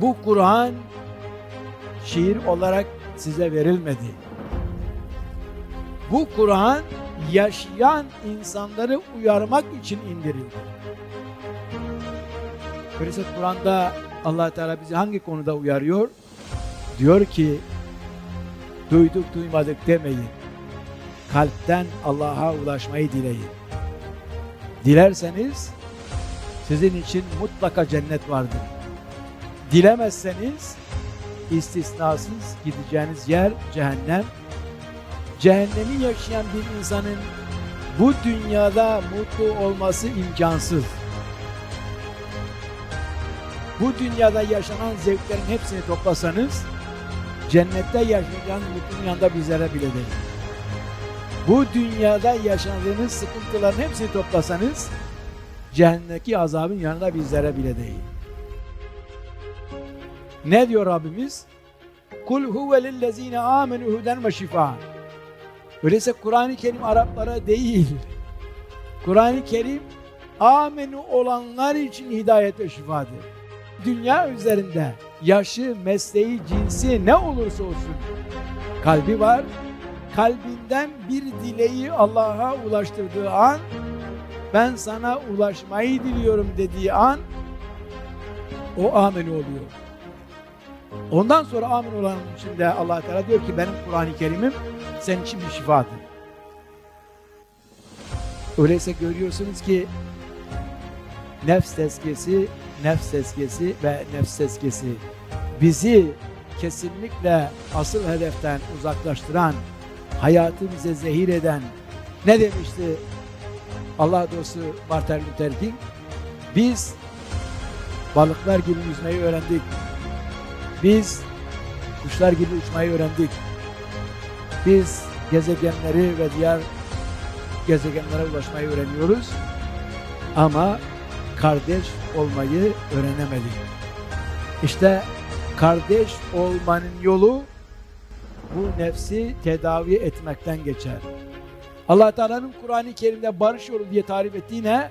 Bu Kur'an şiir olarak size verilmedi. Bu Kur'an yaşayan insanları uyarmak için indirildi. Öyleyse Kur'an'da allah Teala bizi hangi konuda uyarıyor? Diyor ki duyduk duymadık demeyin. Kalpten Allah'a ulaşmayı dileyin. Dilerseniz sizin için mutlaka cennet vardır. Dilemezseniz istisnasız gideceğiniz yer cehennem. Cehennemi yaşayan bir insanın bu dünyada mutlu olması imkansız. Bu dünyada yaşanan zevklerin hepsini toplasanız cennette yaşayacağınız mutluluğun yanında bizlere bile değil. Bu dünyada yaşadığınız sıkıntıların hepsini toplasanız cehennemdeki azabın yanında bizlere bile değil. Ne diyor Rabbimiz? Kul huve lillezine amenu huden ve şifa. Öyleyse Kur'an-ı Kerim Araplara değil. Kur'an-ı Kerim amenu olanlar için hidayet ve şifadır. Dünya üzerinde yaşı, mesleği, cinsi ne olursa olsun kalbi var. Kalbinden bir dileği Allah'a ulaştırdığı an ben sana ulaşmayı diliyorum dediği an o ameni oluyor. Ondan sonra amin olanın içinde allah Teala diyor ki benim Kur'an-ı Kerim'im senin için bir şifadır. Öyleyse görüyorsunuz ki nefs tezkiyesi, nefs tezkiyesi ve nefs tezkiyesi bizi kesinlikle asıl hedeften uzaklaştıran, hayatı bize zehir eden ne demişti Allah dostu Martin Luther King? Biz balıklar gibi yüzmeyi öğrendik. Biz kuşlar gibi uçmayı öğrendik. Biz gezegenleri ve diğer gezegenlere ulaşmayı öğreniyoruz. Ama kardeş olmayı öğrenemedik. İşte kardeş olmanın yolu bu nefsi tedavi etmekten geçer. Allah Teala'nın Kur'an-ı Kerim'de barış yolu diye tarif ettiği ne?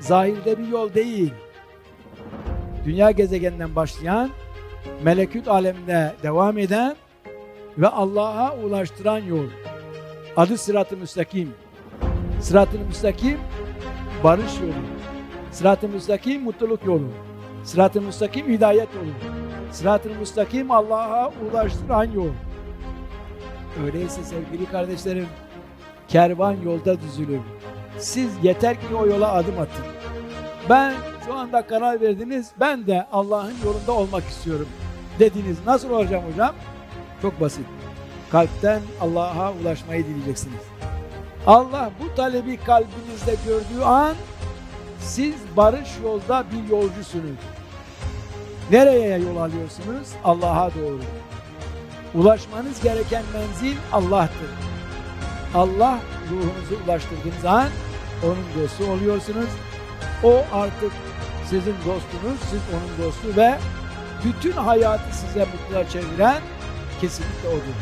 Zahirde bir yol değil. Dünya gezegeninden başlayan, melekut aleminde devam eden ve Allah'a ulaştıran yol. Adı sırat-ı müstakim. Sırat-ı müstakim barış yolu. Sırat-ı müstakim mutluluk yolu. Sırat-ı müstakim hidayet yolu. Sırat-ı müstakim Allah'a ulaştıran yol. Öyleyse sevgili kardeşlerim, kervan yolda düzülür. Siz yeter ki o yola adım atın. Ben şu anda karar verdiniz, ben de Allah'ın yolunda olmak istiyorum dediniz. Nasıl olacağım hocam? Çok basit. Kalpten Allah'a ulaşmayı dileyeceksiniz. Allah bu talebi kalbinizde gördüğü an siz barış yolda bir yolcusunuz. Nereye yol alıyorsunuz? Allah'a doğru. Ulaşmanız gereken menzil Allah'tır. Allah ruhunuzu ulaştırdığınız an onun dostu oluyorsunuz. O artık sizin dostunuz, siz onun dostu ve bütün hayatı size mutluğa çeviren kesinlikle odur.